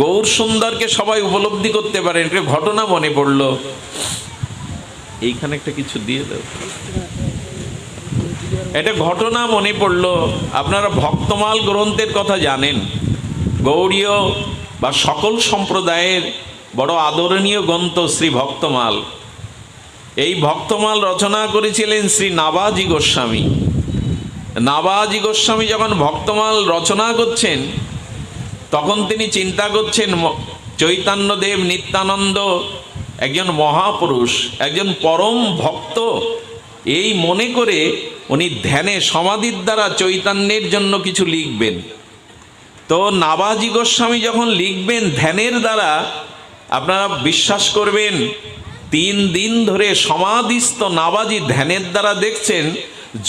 গৌর সুন্দরকে সবাই উপলব্ধি করতে পারেন একটা ঘটনা মনে পড়ল। এইখানে একটা কিছু দিয়ে দাও। এটা ঘটনা মনে পড়ল। আপনারা ভক্তমাল গ্রন্থের কথা জানেন। গৌড়ীয় বা সকল সম্প্রদায়ের বড় আদরণীয় গ্রন্থ শ্রী ভক্তমাল। এই ভক্তমাল রচনা করেছিলেন শ্রী নাবাজি গোস্বামী। নাবাজি গোস্বামী যখন ভক্তমাল রচনা করছেন তখন তিনি চিন্তা করছেন চৈতন্যদেব নিত্যানন্দ, একজন মহাপুরুষ, একজন পরম ভক্ত, এই মনে করে উনি ধ্যানে সমাধির দ্বারা চৈতন্যের জন্য কিছু লিখবেন। তো নাবাজি গোস্বামী যখন লিখবেন ধ্যানের দ্বারা, আপনারা বিশ্বাস করবেন, তিন দিন ধরে সমাধিস্থ নাবাজি ধ্যানের দ্বারা দেখছেন,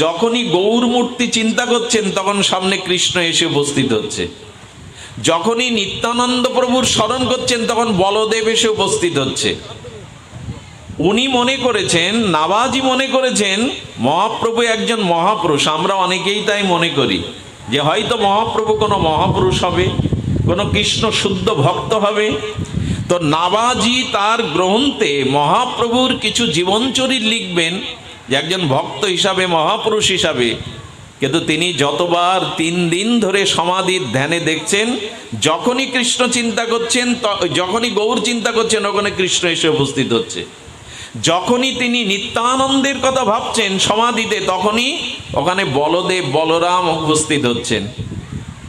যখনই গৌর মূর্তি চিন্তা করছেন, তখন সামনে কৃষ্ণ এসে উপস্থিত হচ্ছে। যখনই নিত্যানন্দ প্রভুর স্মরণ করছেন, তখন বলদেব এসে উপস্থিত হচ্ছে। উনি মনে করেছেন, নাবাজি মনে করেছেন, মহাপ্রভু একজন মহাপুরুষ। আমরা অনেকেই তাই মনে করি যে হয়তো মহাপ্রভু কোনো মহাপুরুষ হবে, কোনো কৃষ্ণ শুদ্ধ ভক্ত হবে। তো নাবাজি তার গ্রন্থে মহাপ্রভুর কিছু জীবনচরিত লিখবেন, যে একজন ভক্ত হিসাবে, মহাপুরুষ হিসাবে কিন্তু তিনি যতবার তিন দিন ধরে সমাধির ধ্যানে দেখছেন, যখনই কৃষ্ণ চিন্তা করছেন যখনই গৌর চিন্তা করছেন, ওখানে কৃষ্ণ এসে উপস্থিত হচ্ছে। যখনই তিনি নিত্যানন্দের কথা ভাবছেন সমাধিতে, তখনই ওখানে বলদেব বলরাম উপস্থিত হচ্ছেন।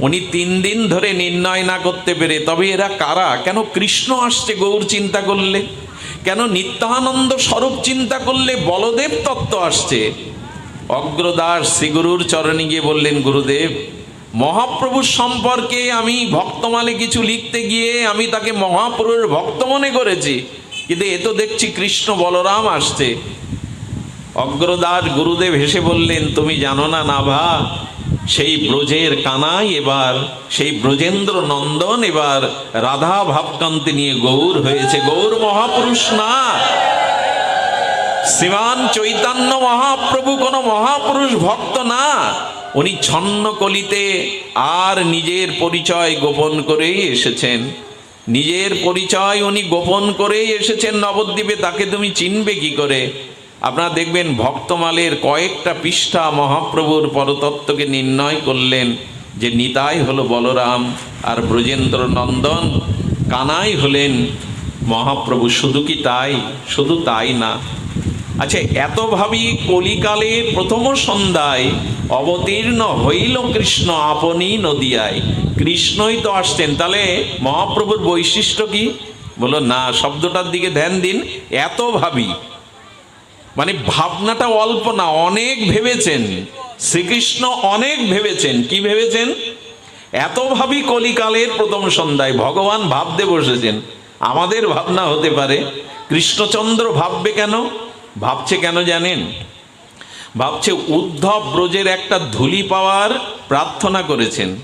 উনি তিন দিন ধরে নির্ণয় না করতে পেরে, তবে এরা কারা? কেন কৃষ্ণ আসছে গৌর চিন্তা করলে? কেন নিত্যানন্দ স্বরূপ চিন্তা করলে বলদেব তত্ত্ব আসছে? অগ্রদাস শ্রীগুরুর চরণে গিয়ে বললেন, গুরুদেব মহাপ্রভুর সম্পর্কে আমি ভক্তমালে কিছু লিখতে গিয়ে আমি তাকে মহাপ্রভুর ভক্ত মনে করেছি। কিন্তু এ তো দেখছি কৃষ্ণ বলরাম আসছে। অগ্রদাস গুরুদেব হেসে বললেন, তুমি জানো না নাভা, সেই ব্রজের কানাই এবার, সেই ব্রজেন্দ্র নন্দন এবার রাধা ভাবকান্তি নিয়ে গৌর হয়েছে। গৌর মহাপুরুষ না। শ্রীমান চৈতন্য মহাপ্রভু কোনো মহাপুরুষ ভক্ত না। উনি ছন্ন কলিতে আর নিজের পরিচয় গোপন করেই এসেছেন। নিজের পরিচয় উনি গোপন করেই এসেছেন নবদ্বীপে, তাকে তুমি চিনবে কি করে? আপনারা দেখবেন ভক্তমালের কয়েকটা পৃষ্ঠা মহাপ্রভুর পরতত্ত্বকে নির্ণয় করলেন যে নিতাই হলো বলরাম আর ব্রজেন্দ্র নন্দন কানাই হলেন মহাপ্রভু। শুধু কি তাই? শুধু তাই না আচ্ছা এত ভাবি কলিকালে প্রথম সন্ধ্যায় অবতীর্ণ হইল কৃষ্ণ আপনি নদিয়ায়। কৃষ্ণই তো আসছেন তাহলে মহাপ্রভুর বৈশিষ্ট্য কি? বলো না, শব্দটার দিকে ধ্যান দিন। এত ভাবি। মানে ভাবনাটা অল্প না, অনেক ভেবেছেন। শ্রীকৃষ্ণ অনেক ভেবেছেন। কি ভেবেছেন? এত ভাবি কলিকালের প্রথম সন্ধ্যায়। ভগবান ভাবতে বসেছেন। আমাদের ভাবনা হতে পারে, কৃষ্ণচন্দ্র ভাববে কেন? ভাবছে কেন জানেন? ভাবছে উদ্ধব ব্রজের একটা ধুলি পাওয়ার প্রার্থনা করেছেন।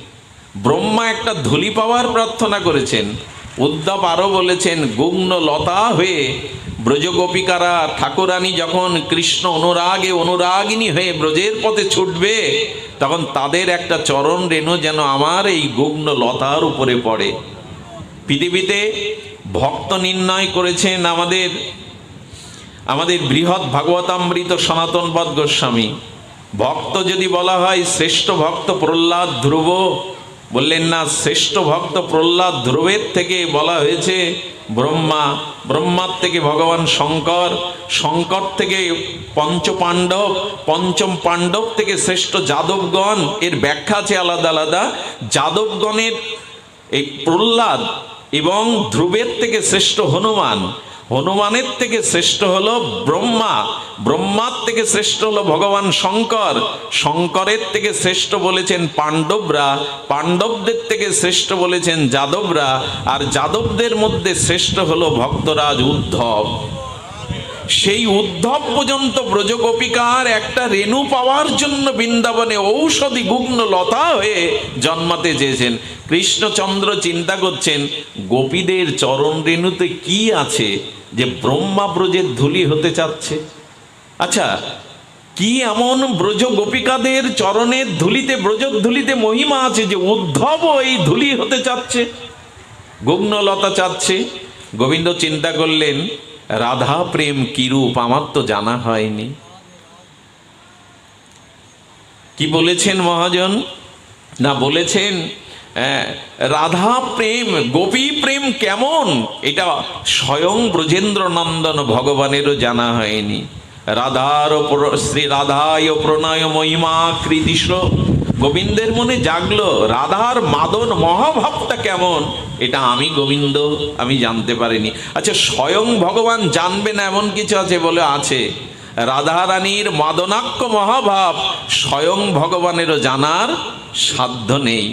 ব্রহ্মা একটা ধুলি পাওয়ার প্রার্থনা করেছেন। উদ্ধব আরও বলেছেন, গুগ্ন লতা হয়ে ব্রজগোপিকারা ঠাকুরানী যখন কৃষ্ণ অনুরাগে অনুরাগিনী হয়ে ব্রজের পথে ছুটবে, তখন তাদের একটা চরণ রেণু যেন আমার এই গুগ্ন লতার উপরে পড়ে। পৃথিবীতে ভক্ত নির্ণয় করেছেন আমাদের আমাদের বৃহৎ ভাগবতামৃত সনাতন পদ গোস্বামী। ভক্ত যদি বলা হয়, শ্রেষ্ঠ ভক্ত প্রহ্লাদ ধ্রুব, বললেন না, শ্রেষ্ঠ ভক্ত প্রহ্লাদ ধ্রুবের থেকে বলা হয়েছে, ব্রহ্মা, ব্রহ্মার থেকে ভগবান শঙ্কর শঙ্কর থেকে পঞ্চ পাণ্ডব পঞ্চম পাণ্ডব থেকে শ্রেষ্ঠ যাদবগণ, এর ব্যাখ্যা আছে আলাদা আলাদা। যাদবগণের এই প্রহ্লাদ এবং ধ্রুবের থেকে শ্রেষ্ঠ হনুমান হনুমানের থেকে শ্রেষ্ঠ হলো ব্রহ্মা। ব্রহ্মার থেকে শ্রেষ্ঠ হলো ভগবান শঙ্কর। শঙ্করের থেকে শ্রেষ্ঠ বলেছেন পাণ্ডবরা। পাণ্ডবদের থেকে শ্রেষ্ঠ বলেছেন যাদবরা। আর যাদবদের মধ্যে শ্রেষ্ঠ হলো ভক্তরাজ উদ্ধব। সেই উদ্ধব পর্যন্ত ব্রজগোপিকার একটা রেণু পাওয়ার জন্য বৃন্দাবনে ঔষধি গুগ্ন লতা হয়ে জন্মাতে চেয়েছেন। কৃষ্ণচন্দ্র চিন্তা করছেন, গোপীদের চরণ রেণুতে কি আছে যে ব্রহ্মা ব্রজের ধুলি হতে চাচ্ছে? আচ্ছা কি এমন ব্রজ গোপিকাদের চরণের ধুলিতে ব্রজ ধুলিতে মহিমা আছে যে উদ্ধব এই ধুলি হতে চাচ্ছে? গুগ্নলতা চাচ্ছে। গোবিন্দ চিন্তা করলেন রাধা প্রেম কিরূপ আমার তো জানা হয়নি। কি বলেছেন মহাজন? না, বলেছেন রাধা প্রেম, গোপী প্রেম কেমন? এটা স্বয়ং ব্রজেন্দ্র নন্দন ভগবানেরও জানা হয়নি। রাধার শ্রী রাধায় প্রণয় মহিমা কৃতিশ গোবিন্দের মনে জাগলো, রাধার মাদন মহাভাবটা কেমন? এটা আমি গোবিন্দ, আমি জানতে পারিনি। আচ্ছা স্বয়ং ভগবান জানবে না এমন কিছু আছে বলে আছে? রাধারানীর মাদনাক্য মহাভাব স্বয়ং ভগবানেরও জানার সাধ্য নেই।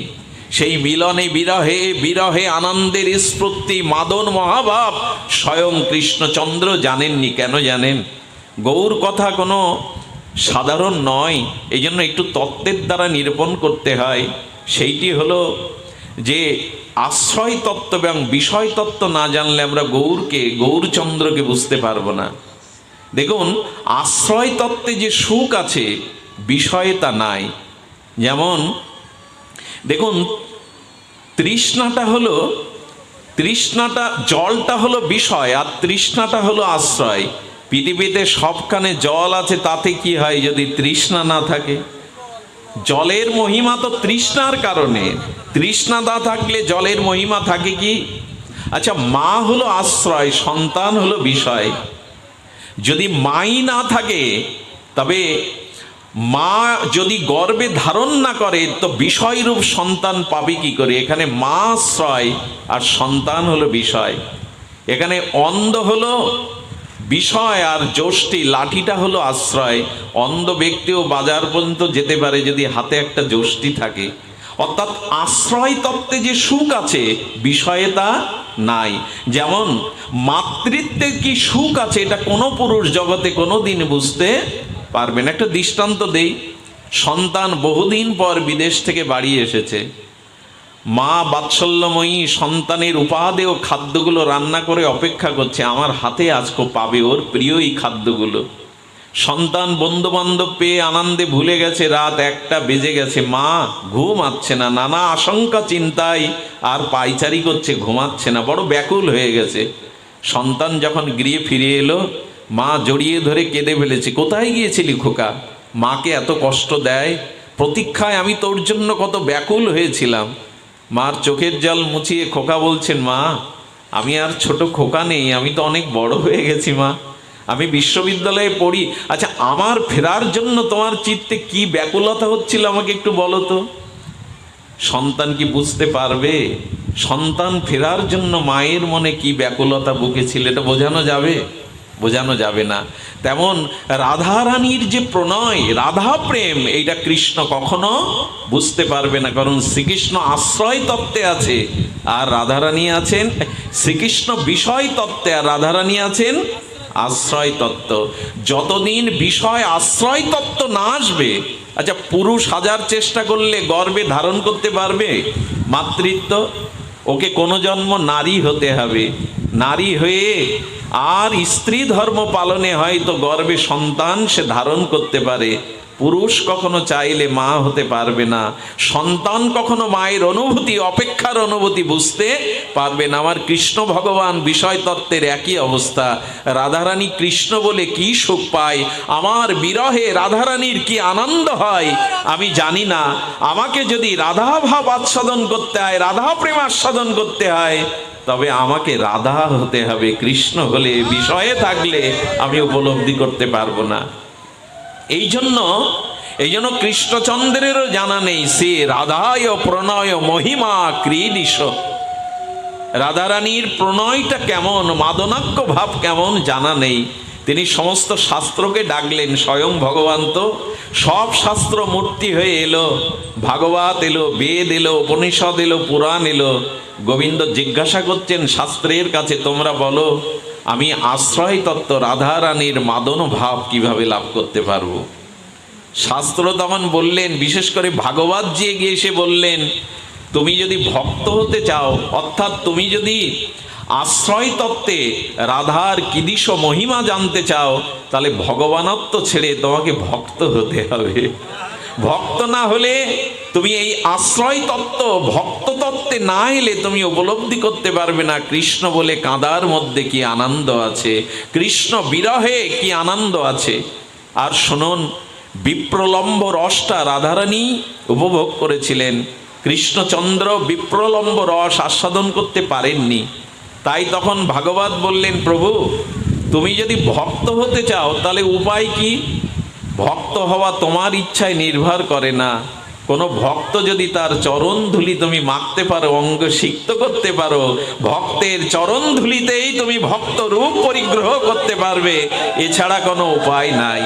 সেই মিলনে বিরহে বিরহে আনন্দের স্ফূর্তি, মাদন মহাভাব স্বয়ং কৃষ্ণচন্দ্র জানেননি, কেন জানেন? গৌর কথা কোনো সাধারণ নয় এই জন্য একটু তত্ত্বের দ্বারা নিরূপণ করতে হয়। সেইটি হলো যে, আশ্রয় তত্ত্ব এবং বিষয় তত্ত্ব না জানলে আমরা গৌরকে, গৌরচন্দ্রকে বুঝতে পারব না। দেখুন, আশ্রয় তত্ত্বে যে সুখ আছে, বিষয়ে তা নাই। যেমন, দেখুন, তৃষ্ণাটা হলো, তৃষ্ণাটা, জলটা হলো বিষয়, আর তৃষ্ণাটা হলো আশ্রয়। পৃথিবীতে সবখানে জল আছে, তাতে কি হয় যদি তৃষ্ণা না থাকে? জলের মহিমা তো তৃষ্ণার কারণে। তৃষ্ণা না থাকলে জলের মহিমা থাকে কি? আচ্ছা মা হলো আশ্রয়, সন্তান হলো বিষয়। যদি মাই না থাকে, তবে মা যদি গর্বে ধারণ না করে, তো বিষয়রূপ সন্তান পাবে কি করে? এখানে মা আশ্রয় আর সন্তান হলো বিষয়। এখানে অন্ধ হলো বিষয় আর যষ্টি লাঠিটা হলো আশ্রয়। অন্ধ ব্যক্তিও বাজার পর্যন্ত যেতে পারে যদি হাতে একটা যষ্টি থাকে। অর্থাৎ আশ্রয় তত্ত্বে যে সুখ আছে, বিষয়ে তা নাই। যেমন, মাতৃত্বে কি সুখ আছে, এটা কোনো পুরুষ জগতে কোনো দিন বুঝতে পারবেন একটা দৃষ্টান্ত দেই। সন্তান বহুদিন পর বিদেশ থেকে বাড়ি এসেছে। মা বাৎসল্যময়ী সন্তানের উপাদেয় খাদ্যগুলো রান্না করে অপেক্ষা করছে। আমার হাতে আজকে পাবে ওর প্রিয় এই খাদ্যগুলো। সন্তান বন্ধু বান্ধব পেয়ে আনন্দে ভুলে গেছে, রাত একটা বেজে গেছে। মা ঘুমাচ্ছে না, নানা আশঙ্কা, চিন্তায় আর পাইচারি করছে, ঘুমাচ্ছে না, বড় ব্যাকুল হয়ে গেছে। সন্তান যখন গৃহে ফিরে এলো, মা জড়িয়ে ধরে কেঁদে ফেলেছে, কোথায় গিয়েছিলি খোকা? মাকে এত কষ্ট দেয়? প্রতীক্ষায় আমি তোর জন্য কত ব্যাকুল হয়েছিলাম। মার চোখের জল মুছিয়ে খোকা বলছেন, মা, আমি আর ছোট খোকা নেই, আমি তো অনেক বড় হয়ে গেছি, মা। আমি বিশ্ববিদ্যালয়ে পড়ি। আচ্ছা আমার ফেরার জন্য তোমার চিত্তে কি ব্যাকুলতা হচ্ছিল আমাকে একটু বলো তো? সন্তান কি বুঝতে পারবে? সন্তান ফেরার জন্য মায়ের মনে কি ব্যাকুলতা বুকে ছিল এটা বোঝানো যাবে? বোঝানো যাবে না। তেমন রাধারানীর যে প্রণয়, রাধা প্রেম, এইটা কৃষ্ণ কখনো বুঝতে পারবে না। কারণ শ্রীকৃষ্ণ আশ্রয় তত্ত্বে আছে, আর রাধারানী আছেন শ্রীকৃষ্ণ বিষয় তত্ত্বে, আর রাধারানী আছেন আশ্রয় তত্ত্ব। যতদিন বিষয় আশ্রয় তত্ত্ব না আসবে আচ্ছা পুরুষ হাজার চেষ্টা করলে গর্বে ধারণ করতে পারবে? মাতৃত্ব? ওকে কোনো জন্ম নারী হতে হবে। নারী হয়ে আর স্ত্রী ধর্ম পালনে হয়তো গর্বে সন্তান সে ধারণ করতে পারে। পুরুষ কখনো চাইলে মা হতে পারবে না। সন্তান কখনো মায়ের অনুভূতি, অপেক্ষার অনুভূতি বুঝতে পারবে না। আমার কৃষ্ণ ভগবান বিষয় তত্ত্বের একই অবস্থা। রাধারানী কৃষ্ণ বলে কি সুখ পায়? আমার বিরহে রাধারানীর কি আনন্দ হয়? আমি জানি না। আমাকে যদি রাধা ভাব আচ্ছাদন করতে হয়, রাধা প্রেম আস্বাদন করতে হয় তবে আমাকে রাধা হতে হবে, কৃষ্ণ হলে বিষয়ে থাকলে আমি উপলব্ধি করতে পারব না। এই জন্য এই জন্য কৃষ্ণচন্দ্রেরও জানা নেই, সে রাধায় প্রণয় মহিমা ক্রীডিস রাধারানীর প্রণয়টা কেমন মাদনাক্য ভাব কেমন জানা নেই। তিনি সমস্ত শাস্ত্রকে ডাকলেন, স্বয়ং ভগবান তো। সব শাস্ত্র মূর্তি হয়ে এলো, ভাগবত এলো, বেদ এলো, উপনিষদ এলো, পুরাণ এলো। গোবিন্দ জিজ্ঞাসা করছেন, শাস্ত্রের কাছে তোমরা বলো, আমি আশ্রয় তত্ত্ব রাধারানীর মাদন ভাব কীভাবে লাভ করতে পারব? শাস্ত্র তখন বললেন, বিশেষ করে ভাগবত যে গিয়ে এসে বললেন, তুমি যদি ভক্ত হতে চাও, অর্থাৎ তুমি যদি আশ্রয় তত্ত্বে রাধার কিদিশ মহিমা জানতে চাও, তাহলে ভগবানত্ব ছেড়ে তোমাকে ভক্ত হতে হবে। ভক্ত না হলে তুমি এই আশ্রয় তত্ত্ব ভক্ত তত্ত্বে না এলে তুমি উপলব্ধি করতে পারবে না। কৃষ্ণ বলে কাঁদার মধ্যে কি আনন্দ আছে? কৃষ্ণ বিরহে কি আনন্দ আছে? আর শুনুন, বিপ্রলম্ব রসটা রাধারানী উপভোগ করেছিলেন। কৃষ্ণচন্দ্র বিপ্রলম্ব রস আস্বাদন করতে পারেননি। তাই তখন ভাগবত বললেন, প্রভু, তুমি যদি ভক্ত হতে চাও, তাহলে উপায় কি? ভক্ত হওয়া তোমার ইচ্ছায় নির্ভর করে না। কোনো ভক্ত যদি তার চরণ ধুলি তুমি মাখতে পারো, অঙ্গ সিক্ত করতে পারো, ভক্তের চরণ ধুলিতেই তুমি ভক্ত রূপ পরিগ্রহ করতে পারবে, এছাড়া কোনো উপায় নাই।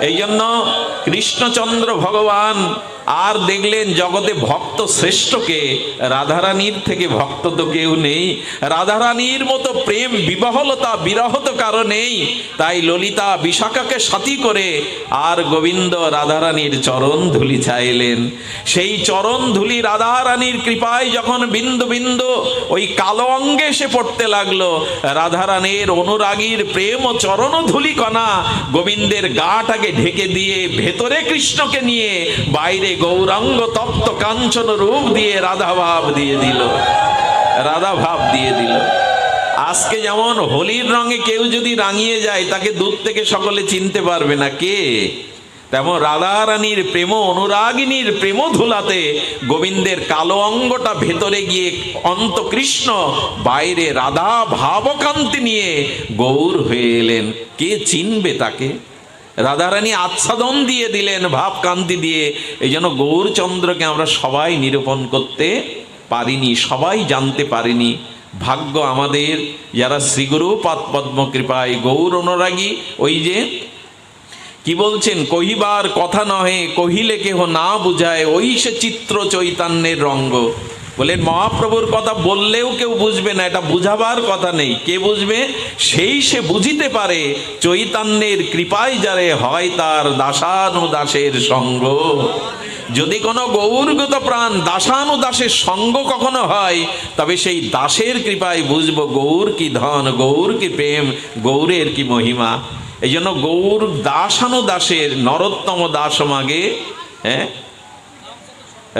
এই জন্য কৃষ্ণচন্দ্র ভগবান আর দেখলেন জগতে ভক্ত শ্রেষ্ঠকে, রাধারানীর থেকে ভক্ত তো কেউ নেই। রাধারানীর মতো প্রেম বিবাহলতা বিরহত কারণেই তাই ললিতা বিশাখাকে সাথী করে আর গোবিন্দ রাধারানীর চরণ ধুলি চাইলেন সেই চরণ ধুলি রাধারানীর কৃপায় যখন বিন্দু বিন্দু ওই কালো অঙ্গে সে পড়তে লাগল, রাধারানীর অনুরাগীর প্রেম ও চরণ ধুলি কণা গোবিন্দের গাটাকে ঢেকে দিয়ে ভেতরে কৃষ্ণকে নিয়ে বাইরে গৌরাঙ্গ তপ্ত কাঞ্চন রূপ দিয়ে রাধা ভাব দিয়ে দিল। রাধা ভাব দিয়ে দিল। আজকে যেমন হোলির রঙে কেউ যদি রাঙিয়ে যায়, তাকে দূর থেকে সকলে চিনতে পারবে না কে। তেমন রাধা রানীর প্রেম, অনুরাগিনীর প্রেম ধুলাতে গোবিন্দের কালো অঙ্গটা ভেতরে গিয়ে অন্ত কৃষ্ণ বাইরে রাধা ভাবকান্তি নিয়ে গৌর হয়ে এলেন। কে চিনবে তাকে? রাধারানী আচ্ছাদন দিয়ে দিলেন ভাবকান্তি দিয়ে। এই জন্য গৌরচন্দ্রকে আমরা সবাই নিরূপণ করতে পারিনি, সবাই জানতে পারিনি। ভাগ্য আমাদের, যারা শ্রীগুরু পাদ পদ্ম কৃপায় গৌর অনুরাগী, ওই যে কি বলছেন, কহিবার কথা নহে, কহিলে কেহ না বুঝায়, ওই সে চিত্র চৈতন্যের রঙ্গ। বলেন, মহাপ্রভুর কথা বললেও কেউ বুঝবে না, এটা বুঝাবার কথা নেই। কে বুঝবে? সেই সে বুঝিতে পারে, চৈতন্যের কৃপায় যারে হয় তার দাসানুদাসের সঙ্গ। যদি কোনো গৌরগত প্রাণ দাসানুদাসের সঙ্গ কখনো হয়, তবে সেই দাসের কৃপায় বুঝব গৌর কি ধন, গৌর কি প্রেম, গৌরের কি মহিমা। এই জন্য গৌর দাসানুদাসের নরোত্তম দাস মাগে হ্যাঁ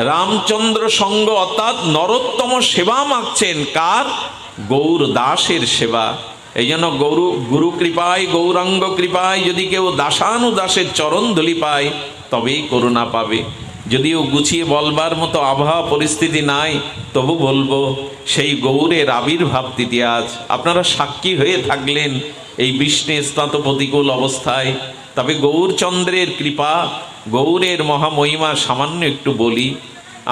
রামচন্দ্র সঙ্গ অর্থাৎ নরোত্তম সেবা মাগছেন কার? গৌর দাসের সেবা। এই জন্য গৌরু, গুরু কৃপায়, গৌরাঙ্গ কৃপায়, যদি কেউ দাসানুদাসের চরণ ধুলি পায়, তবেই করুণা পাবে। যদিও গুছিয়ে বলবার মতো আবহাওয়া পরিস্থিতি নাই, তবু বলব, সেই গৌরের আবির্ভাব তিথি আজ। আপনারা সাক্ষী হয়ে থাকলেন এই বৃষ্ণে স্নাত প্রতিকূল অবস্থায়। তবে গৌরচন্দ্রের কৃপা, গৌরের মহামহিমা সামান্য একটু বলি।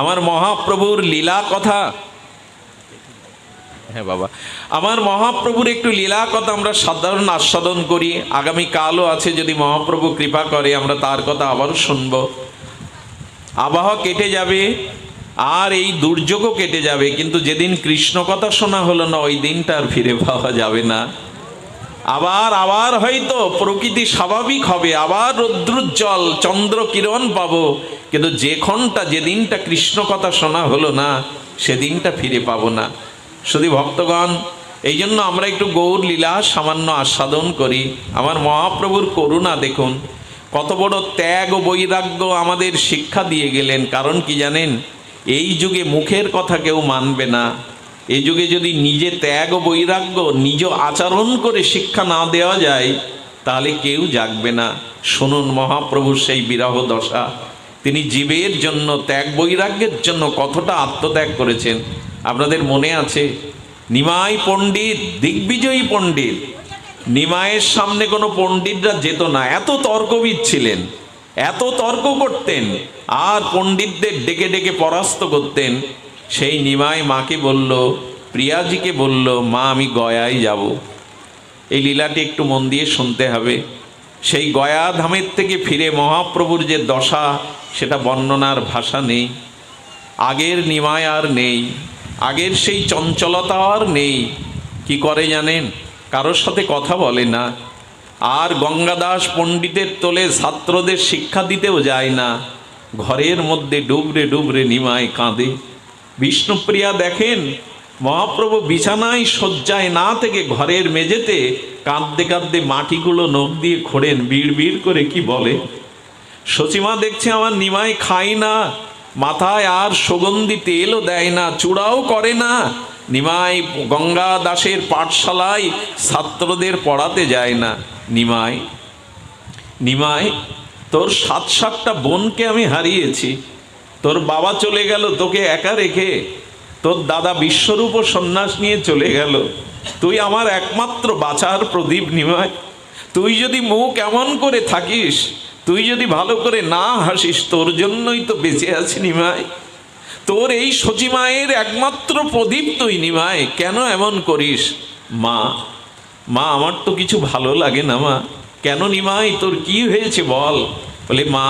আমার মহাপ্রভুর লীলা কথা। হ্যাঁ বাবা, আমার মহাপ্রভুর একটু লীলা কথা আমরা সাধারণ আস্বাদন করি। আগামী কালও আছে যদি মহাপ্রভু কৃপা করে, আমরা তার কথা আবারও শুনব। আবহাওয়া কেটে যাবে, আর এই দুর্যোগও কেটে যাবে, কিন্তু যেদিন কৃষ্ণ কথা শোনা হলো না, ওই দিনটা আর ফিরে পাওয়া যাবে না। আবার আবার হয়তো প্রকৃতি স্বাভাবিক হবে, আবার রৌদ্রোজ্জ্বল চন্দ্র কিরণ পাবো। কিন্তু যে ক্ষণটা যেদিনটা কৃষ্ণ কথা শোনা হলো না, সেদিনটা ফিরে পাবো না। শুধু ভক্তগণ, এই জন্য আমরা একটু গৌর লীলা সামান্য আস্বাদন করি। আমার মহাপ্রভুর করুণা দেখুন, কত বড় ত্যাগ ও বৈরাগ্য আমাদের শিক্ষা দিয়ে গেলেন। কারণ কি জানেন, এই যুগে মুখের কথা কেউ মানবে না। এই যুগে যদি নিজে ত্যাগ ও বৈরাগ্য, নিজ আচরণ করে শিক্ষা না দেওয়া যায়, তাহলে কেউ জাগবে না। শুনুন মহাপ্রভুর সেই বিরাহ দশা। তিনি জীবের জন্য, ত্যাগ বৈরাগ্যের জন্য কতটা আত্মত্যাগ করেছেন। আপনাদের মনে আছে, নিমাই পণ্ডিত, দিগ্বিজয়ী পণ্ডিত। নিমায়ের সামনে কোনো পণ্ডিতরা যেত না, এত তর্কবিদ ছিলেন, এত তর্ক করতেন, আর পণ্ডিতদের ডেকে ডেকে পরাস্ত করতেন। সেই নিমাই মাকে বলল, প্রিয়াজিকে বলল, মা, আমি গয়ায় যাব। এই লীলাটি একটু মন দিয়ে শুনতে হবে। সেই গয়া ধামের থেকে ফিরে মহাপ্রভুর যে দশা, সেটা বর্ণনার ভাষা নেই। আগের নিমায় আর নেই। আগের সেই চঞ্চলতা আর নেই। কি করে জানেন? কারোর সাথে কথা বলে না। আর গঙ্গাদাস পণ্ডিতের তোলে ছাত্রদের শিক্ষা দিতেও যায় না। ঘরের মধ্যে ডুবরে ডুবরে নিমায় কাঁদে। বিষ্ণুপ্রিয়া দেখেন, মহাপ্রভু বিছানায় শয্যায় না থেকে ঘরের মেঝেতে কাঁদতে কাঁদতে মাটিগুলো নখ দিয়ে খোড়েন বিড় বিড় করে কি বলে? সচিমা দেখছে আমার নিমাই খাই না, মাথায় আর সুগন্ধি তেলও দেয় না, চূড়াও করে না। নিমাই গঙ্গা দাসের পাঠশালায় ছাত্রদের পড়াতে যায় না। নিমাই নিমাই, তোর সাত সাতটা বোনকে আমি হারিয়েছি। তোর বাবা চলে গেল, তোকে একা রেখে। তোর দাদা বিশ্বরূপ সন্ন্যাস নিয়ে চলে গেল। তুই আমার একমাত্র বাঁচার প্রদীপ নিমাই। তুই যদি মুখ এমন করে থাকিস, তুই যদি ভালো করে না হাসিস, তোর জন্যই তো বেঁচে আছি নিমাই। তোর এই সচিমায়ের একমাত্র প্রদীপ তুই নিমাই, কেন এমন করিস? মা মা, আমার তো কিছু ভালো লাগে না, মা। কেন নিমাই, তোর কি হয়েছে বল? বলে, মা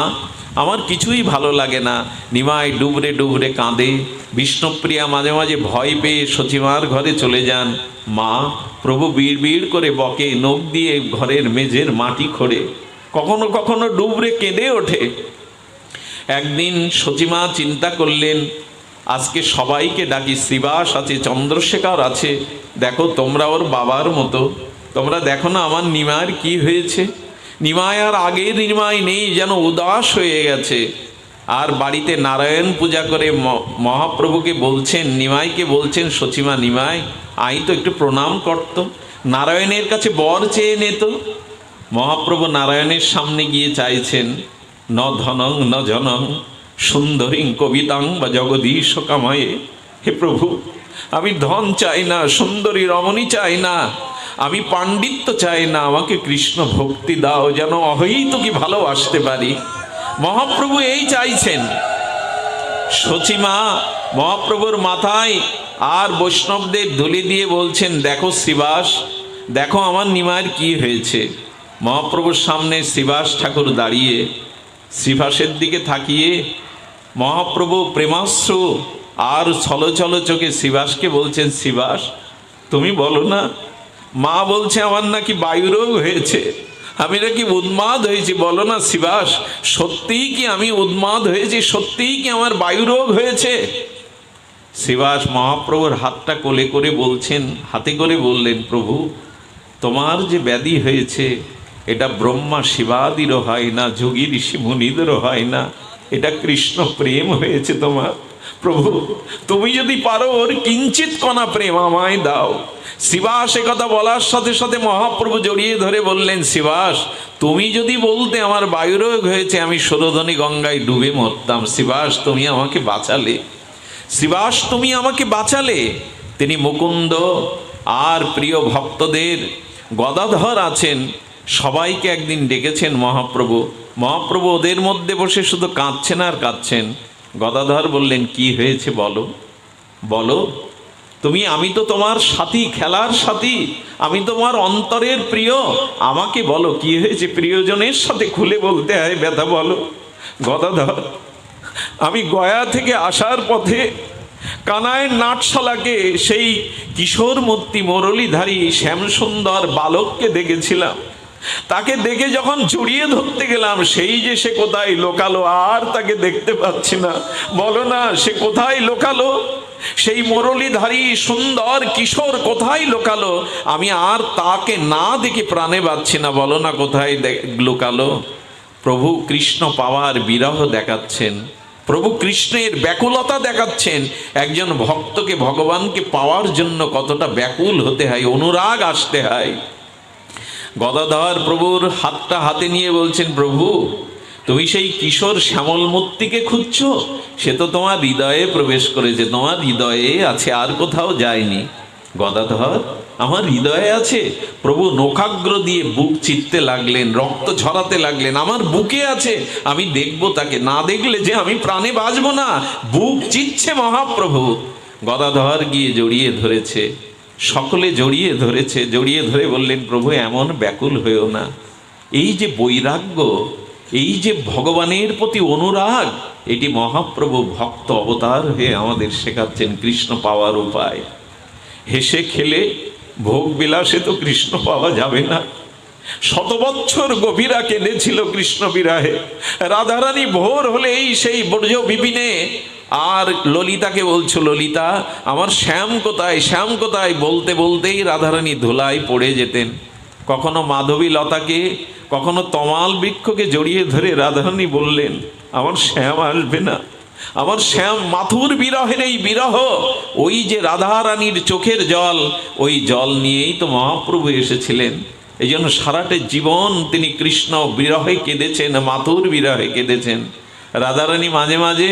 আমার কিছুই ভালো লাগে না। নিমাই ডুবরে ডুবরে কাঁদে। বিষ্ণুপ্রিয়া মাঝে মাঝে ভয় পেয়ে সচিমার ঘরে চলে যান। মা, প্রভু বিড় বিড় করে বকে, নখ দিয়ে ঘরের মেঝের মাটি খোঁড়ে। কখনো কখনো ডুবরে কেঁদে ওঠে। একদিন সচিমা চিন্তা করলেন, আজকে সবাইকে ডাকি শ্রীবাস আছে, চন্দ্রশেখর আছে। দেখো তোমরা ওর বাবার মতো। তোমরা দেখো না আমার নিমার কি হয়েছে। নিমায় আর আগের নিমাই নেই যেন উদাস হয়ে গেছে। আর বাড়িতে নারায়ণ পূজা করে মহাপ্রভুকে বলছেন, নিমাইকে বলছেন, সচিমা, নিমাই, আই তো একটু প্রণাম করত। নারায়ণের কাছে বর চেয়ে নিত মহাপ্রভু নারায়ণের সামনে গিয়ে চাইছেন, ন ধনং, ন জনং, সুন্দরীং কবিতাং বা জগদীশ কামায়ে। হে প্রভু, আমি ধন চাই না, সুন্দরী রমণী চাই না আমি পাণ্ডিত্য চাই না, আমাকে কৃষ্ণ ভক্তি দাও, যেন অহৈতুকি ভালোবাসতে পারি। মহাপ্রভু এই চাইছেন। সচিমা মহাপ্রভুর মাথায় আর বৈষ্ণবদের ধুলি দিয়ে বলছেন, দেখো শ্রীবাস, দেখো আমার নিমায়ের কি হয়েছে। মহাপ্রভুর সামনে শ্রীবাস ঠাকুর দাঁড়িয়ে শ্রীবাসের দিকে থাকিয়ে মহাপ্রভু প্রেমাশ্রু আর ছলছল চোখে শ্রীবাসকে বলছেন, শ্রীবাস, তুমি বলো না মা বলছে, আমার নাকি বায়ুরোগ হয়েছে। আমি নাকি উন্মাদ হয়েছি। বলো না, শিবাস, সত্যিই কি আমি উন্মাদ হয়েছি? সত্যিই কি আমার বায়ুরোগ হয়েছে? শিবাস মহাপ্রভুর হাতটা কোলে করে বলছেন, হাতে করে বললেন, প্রভু, তোমার যে ব্যাধি হয়েছে, এটা ব্রহ্মা শিবাদিরও হয় না, যোগী ঋষি মুনিদেরও হয় না। এটা কৃষ্ণ প্রেম হয়েছে তোমার। প্রভু, তুমি যদি পারো ওর কিঞ্চিত কণা প্রেম আমায় দাও। শিবাস কথা বলার সাথে সাথে মহাপ্রভু জড়িয়ে ধরে বললেন, শিবাস, তুমি যদি বলতে আমার বায়ুরোগ হয়েছে, আমি সরোধনী গঙ্গায় ডুবে মরতাম। শিবাস, তুমি আমাকে বাঁচালে। শিবাস, তুমি আমাকে বাঁচালে। তিনি মুকুন্দ আর প্রিয় ভক্তদের গদাধর আছেন। সবাইকে একদিন ডেকেছেন মহাপ্রভু। মহাপ্রভু ওদের মধ্যে বসে শুধু কাঁদছেন আর কাঁদছেন। গদাধর বললেন, কি হয়েছে বলো? বলো, তুমি, আমি তো তোমার সাথী, খেলার সাথী, আমি তোমার অন্তরের প্রিয়। আমাকে বলো, কি হয়েছে? প্রিয়জনের সাথে খুলে বলতে হয় ব্যথা বলো। গদাধর, আমি গয়া থেকে আসার পথে কানায় নাটশালাকে, সেই কিশোর মূর্তি মুরলীধারী শ্যামসুন্দর বালককে দেখেছিলাম। তাকে দেখে যখন জড়িয়ে ধরতে গেলাম, সেই যে সে কোথায় লোকালো, আর তাকে দেখতে পাচ্ছি না। বলো না, সে কোথায় লোকালো? সেই মুরলীধারী সুন্দর কিশোর কোথায় লোকালো? আমি আর তাকে না দেখে প্রাণে পাচ্ছি না। বলো না, কোথায় লোকালো? প্রভু কৃষ্ণ পাওয়ার বিরহ দেখাচ্ছেন। প্রভু কৃষ্ণের ব্যাকুলতা দেখাচ্ছেন। একজন ভক্তকে, ভগবানকে পাওয়ার জন্য কতটা ব্যাকুল হতে হয়, অনুরাগ আসতে হয়। গদাধর প্রভুর হাতটা হাতে নিয়ে বলছেন, প্রভু, তুমি সেই কিশোর শ্যামল মূর্তিকে খুঁজছো? সে তো তোমার হৃদয়ে প্রবেশ করেছে, তোমার হৃদয়ে আছে, আর কোথাও যায়নি। গদাধর, আমার হৃদয়ে আছে। প্রভু নখাগ্র দিয়ে বুক চিত্তে লাগলেন, রক্ত ঝরাতে লাগলেন, আমার বুকে আছে। আমি দেখব তাকে, না দেখলে যে আমি প্রাণে বাঁচবো না। বুক চিচ্ছে মহাপ্রভু। গদাধর গিয়ে জড়িয়ে ধরেছে। সকলে জড়িয়ে ধরেছে, জড়িয়ে ধরে বললেন, প্রভু, এমন ব্যাকুল হয়েও না। এই যে বৈরাগ্য, এই যে ভগবানের প্রতি অনুরাগ, এটি মহাপ্রভু ভক্ত অবতার হয়ে আমাদের শেখাচ্ছেন কৃষ্ণ পাওয়ার উপায়। হেসে খেলে ভোগ বিলাসে তো কৃষ্ণ পাওয়া যাবে না। শত বৎসর গভীরা কেঁদেছিল কৃষ্ণ বিরাহে। রাধারানী ভোর হলেই সেই বর্জ বিপিনে আর ললিতাকে বলছো, ললিতা, আমার শ্যাম কোথায়? শ্যাম কোথায়? বলতে বলতেই রাধারানী ধুলায় পড়ে যেতেন। কখনো মাধবী লতাকে, কখনো তমাল বৃক্ষকে জড়িয়ে ধরে রাধারানী বললেন, আমার শ্যাম আসবে না। আমার শ্যাম মাথুর বিরহের এই বিরহ। ওই যে রাধারানীর চোখের জল, ওই জল নিয়েই তো মহাপ্রভু এসেছিলেন। এই জন্য সারাটা জীবন তিনি কৃষ্ণ বিরহে কেঁদেছেন, মাথুর বিরহে কেঁদেছেন। রাধারানী মাঝে মাঝে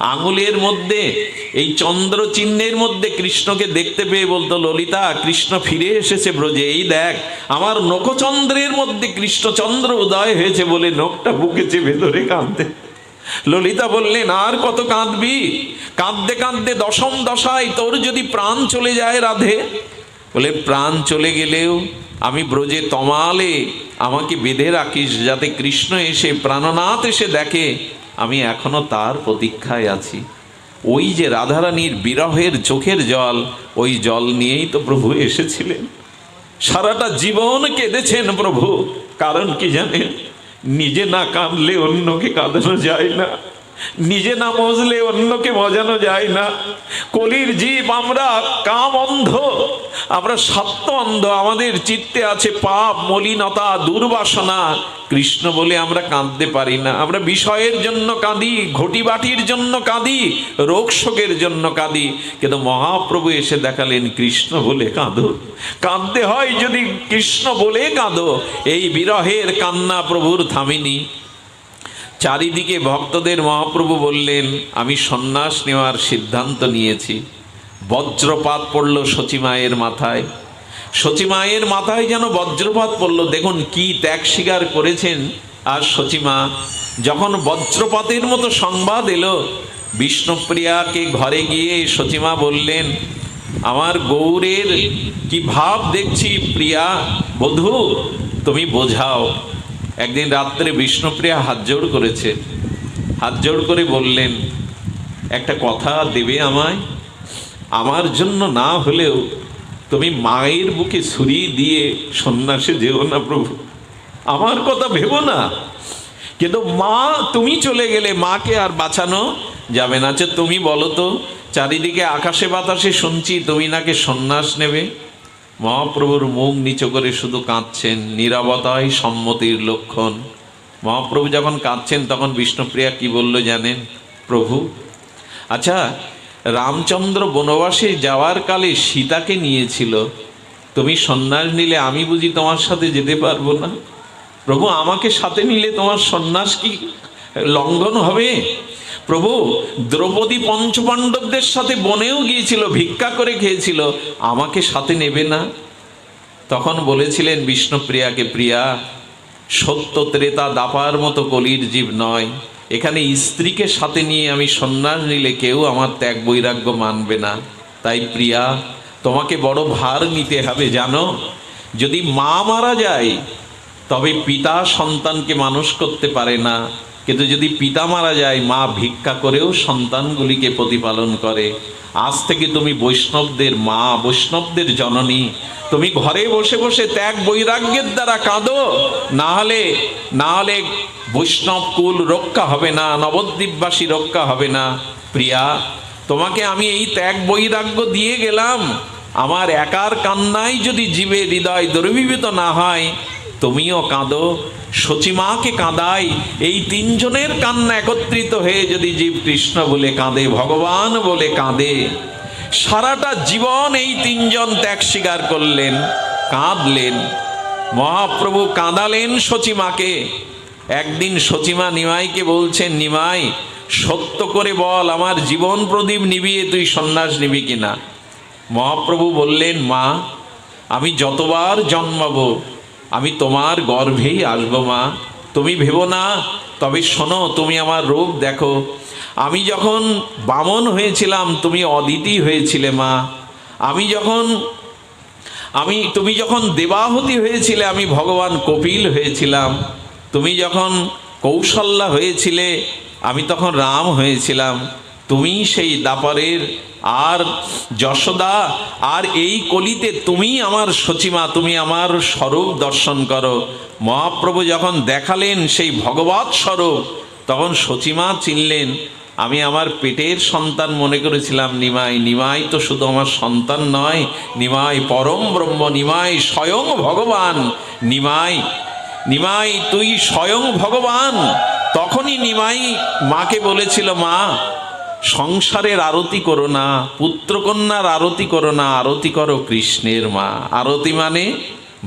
আঙুলের মধ্যে, এই চন্দ্র চিহ্নের মধ্যে কৃষ্ণকে দেখতে পেয়ে বলতো, ললিতা, কৃষ্ণ ফিরে এসেছে ব্রজে, এই দেখ, আমার নখচন্দ্রের মধ্যে কৃষ্ণচন্দ্র উদয় হয়েছে বলে নখটা বুকেছে ভেতরে কাঁদতে। ললিতা বললেন, আর কত কাঁদবি? কাঁদতে কাঁদতে দশম দশায় তোর যদি প্রাণ চলে যায় রাধে? বলে, প্রাণ চলে গেলেও আমি ব্রজে তমালে আমাকে বেঁধে রাখিস, যাতে কৃষ্ণ এসে প্রাণনাথ এসে দেখে আমি এখনও তার প্রতীক্ষায় আছি। ওই যে রাধারানীর বিরহের চোখের জল, ওই জল নিয়েই তো প্রভু এসেছিলেন। সারাটা জীবন কেঁদেছেন প্রভু, কারণ কি জানেন? নিজে না কাঁদলে অন্যকে কাঁদানো যায় না। নিজে না মজলে অন্যকে মজানো যায় না। কলির জীব আমরা কাম অন্ধ আমরা সত্য অন্ধ আমাদের চিত্তে আছে পাপ, মলিনতা, দুর্বাসনা। কৃষ্ণ বলে আমরা কাঁদতে পারি না। আমরা বিষয়ের জন্য কাঁদি ঘটি বাটির জন্য কাঁদি, রোগ শোকের জন্য কাঁদি। কিন্তু মহাপ্রভু এসে দেখালেন, কৃষ্ণ বলে কাঁদো। কাঁদতে হয় যদি কৃষ্ণ বলে কাঁদো। এই বিরহের কান্না প্রভুর থামিনি। চারিদিকে ভক্তদের মহাপ্রভু বললেন, আমি সন্ন্যাস নেওয়ার সিদ্ধান্ত নিয়েছি। বজ্রপাত পড়ল সচিমায়ের মাথায়। সচিমায়ের মাথায় যেন বজ্রপাত পড়ল। দেখুন কি ত্যাগ স্বীকার করেছেন আর সচিমা যখন বজ্রপাতের মতো সংবাদ এলো, বিষ্ণুপ্রিয়াকে ঘরে গিয়ে সচিমা বললেন, আমার গৌরের কি ভাব দেখছি প্রিয়া? বধূ, তুমি বোঝাও। একদিন রাত্রে বিষ্ণুপ্রিয়া হাত জোড় করেছে। হাত জোড় করে বললেন, একটা কথা দেবে আমায়? আমার জন্য না হলেও তুমি মায়ের বুকে ছুরি দিয়ে সন্ন্যাসে যেও না প্রভু। আমার কথা ভেবো না। কিন্তু মা, তুমি চলে গেলে মাকে আর বাঁচানো যাবে না। আচ্ছা তুমি বলো তো, চারিদিকে আকাশে বাতাসে শুনছি, তুমি নাকি সন্ন্যাস নেবে? মহাপ্রভুর মুখ নিচু করে শুধু কাঁদছেন নিরাপত্তাই সম্মতির লক্ষণ। মহাপ্রভু যখন কাঁদছেন, তখন বিষ্ণুপ্রিয়া কি বলল জানেন? প্রভু আচ্ছা রামচন্দ্র বনবাসে যাওয়ার কালে সীতাকে নিয়েছিল। তুমি সন্ন্যাস নিলে আমি বুঝি তোমার সাথে যেতে পারব না? প্রভু, আমাকে সাথে নিলে তোমার সন্ন্যাস কি লঙ্ঘন হবে? প্রভু, দ্রৌপদী পঞ্চপাণ্ডবদের সাথে বনেও গিয়েছিল, ভিক্ষা করে খেয়েছিল, আমাকে সাথে নেবে না? তখন বলেছিলেন বিষ্ণুপ্রিয়াকে, প্রিয়া, সত্য ত্রেতা দাপার মতো কলির জীব নয়। এখানে স্ত্রীকে সাথে নিয়ে আমি সন্ন্যাস নিলে কেউ আমার ত্যাগ বৈরাগ্য মানবে না। তাই প্রিয়া, তোমাকে বড় ভার নিতে হবে, জানো? যদি মা মারা যায়, তবে পিতা সন্তানকে মানুষ করতে পারে না। কিন্তু যদি পিতা মারা যায়, মা ভিক্ষা করেও সন্তানগুলিকে প্রতিপালন করে, আজ থেকে তুমি বৈষ্ণবদের মা, বৈষ্ণবদের জননী, তুমি ঘরে বসে বসে ত্যাগ বৈরাগ্যের দ্বারা কাঁদো, না হলে না হলে বৈষ্ণব কুল রক্ষা হবে না, নবদ্বীপবাসী রক্ষা হবে না। প্রিয়া, তোমাকে আমি এই ত্যাগ বৈরাগ্য দিয়ে গেলাম। আমার একার কান্নাই যদি জীবে হৃদয় দ্রবীভূত না হয় তুমিও কাঁদো। সচিমাকে কাঁদাই এই তিনজনের কান্না একত্রিত হয়ে যদি জীব কৃষ্ণ বলে কাঁদে, ভগবান বলে কাঁদে। সারাটা জীবন এই তিনজন ত্যাগ স্বীকার করলেন, কাঁদলেন। মহাপ্রভু কাঁদালেন সচিমাকে একদিন সচিমা নিমাইকে বলছেন, নিমাই, সত্য করে বল, আমার জীবন প্রদীপ নিবিয়ে তুই সন্ন্যাস নিবি কিনা? মহাপ্রভু বললেন, মা, আমি যতবার জন্মাবো আমি তোমার গর্ভেই আসব, মা। তুমি ভেবো না, তবে শোনো, তুমি আমার রূপ দেখো। আমি যখন বামন হয়েছিলাম, তুমি অদিতি হয়েছিলে, মা। আমি যখন, আমি, তুমি যখন দেবাহতি হয়েছিলে, আমি ভগবান কপিল হয়েছিলাম। তুমি যখন কৌশল্যা হয়েছিলে, আমি তখন রাম হয়েছিলাম। তুমি সেই দাপরের আর যশোদা, আর এই কলিতে তুমি আমার সচিমা, তুমি আমার স্বরূপ দর্শন করো। মহাপ্রভু যখন দেখালেন সেই ভগবত স্বরূপ, তখন সচিমা চিনলেন, আমি আমার পেটের সন্তান মনে করেছিলাম, নিমাই নিমাই তো শুধু আমার সন্তান নয়, নিমাই পরম ব্রহ্ম, নিমাই স্বয়ং ভগবান, নিমাই নিমাই তুই স্বয়ং ভগবান। তখনই নিমাই মাকে বলেছিল, মা সংসারের আরতি করো না, পুত্রকন্যার আরতি করো না, আরতি করো কৃষ্ণের মা। আরতি মানে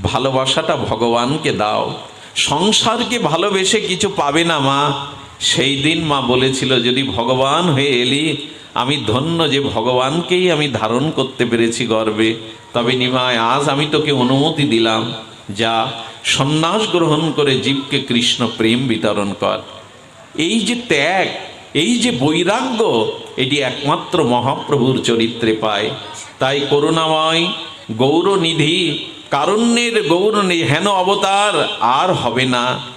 ভালোবাসাটা ভগবানকে দাও। সংসারকে ভালোবেসে কিছু পাবে না মা। সেই দিন মা বলেছিল, যদি ভগবান হয়ে এলি, আমি ধন্য যে ভগবানকেই আমি ধারণ করতে পেরেছি গর্বে। তবে নিমায়, আজ আমি তোকে অনুমতি দিলাম। যা সন্ন্যাস গ্রহণ করে জীবকে কৃষ্ণ প্রেম বিতরণ কর। এই যে ত্যাগ এই যে বৈরাগ্য, এটি একমাত্র মহাপ্রভুর চরিত্রে পায়। তাই করুণাময় গৌরনিধি, কারণ্যের গৌর হেন অবতার আর হবে না।